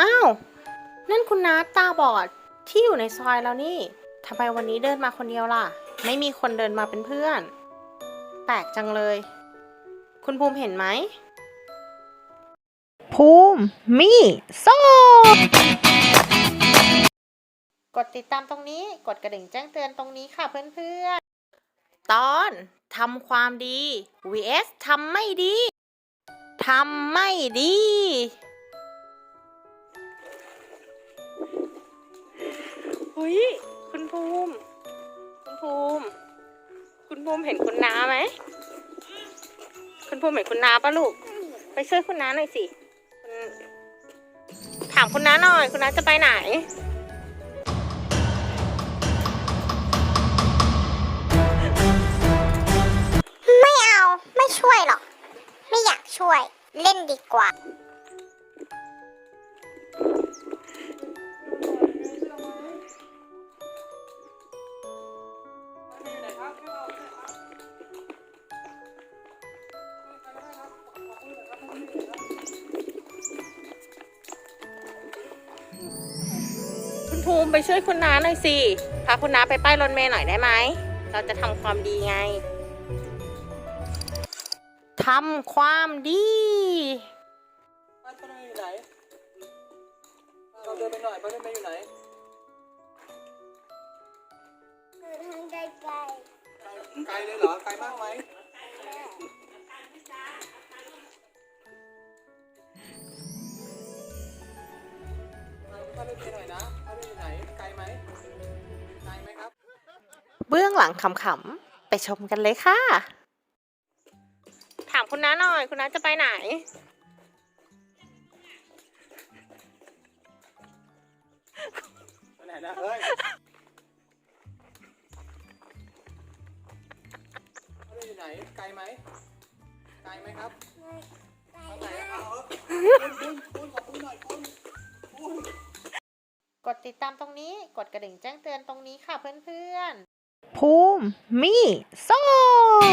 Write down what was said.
อ้าว นั่นคุณน้าตาบอดที่อยู่ในซอยแล้วนี่ทำไมวันนี้เดินมาคนเดียวล่ะ ไม่มีคนเดินมาเป็นเพื่อน แปลกจังเลย คุณภูมิเห็นไหม ภูมิมีโซกดติดตามตรงนี้ กดกระดิ่งแจ้งเตือนตรงนี้ค่ะเพื่อนๆ ตอนทำความดี vs ทำไม่ดี ทำไม่ดี เฮ้ยคุณภูมิ คุณภูมิ คุณภูมิเห็นคุณนาไหม คุณภูมิเห็นคุณนาปะลูก ไปช่วยคุณนาหน่อยสิถามคุณน้าหน่อย คุณน้าจะไปไหนไม่เอาไม่ช่วยหรอก ไม่อยากช่วยเล่นดีกว่า คุณภูมิไปช่วยคุณน้าหน่อยสิ พาคุณน้าไปป้ายรถเมล์หน่อยได้ไหม เราจะทำความดีไง ทำความดีป้าต้นไม้อยู่ไหน เราเดินไปหน่อยป้าต้นไม้อยู่ไหนไกลไกลเลยเหรอ ไกลมากไหมป้าต้นไม้หน่อยนะ เบื้องหลังขำๆ ไปชมกันเลยค่ะ ถามคุณน้าหน่อย คุณน้าจะไปไหน ไปไหนนะเฮ้ยป้าต้นไม้อยู่ไหน ไกลไหม ไกลไหมครับทางไหนเอาเออคุณคุณขอบคุณหน่อยคุณคุณกดติดตามตรงนี้ กดกระดิ่งแจ้งเตือนตรงนี้ค่ะเพื่อนๆ ภูมิ มีส้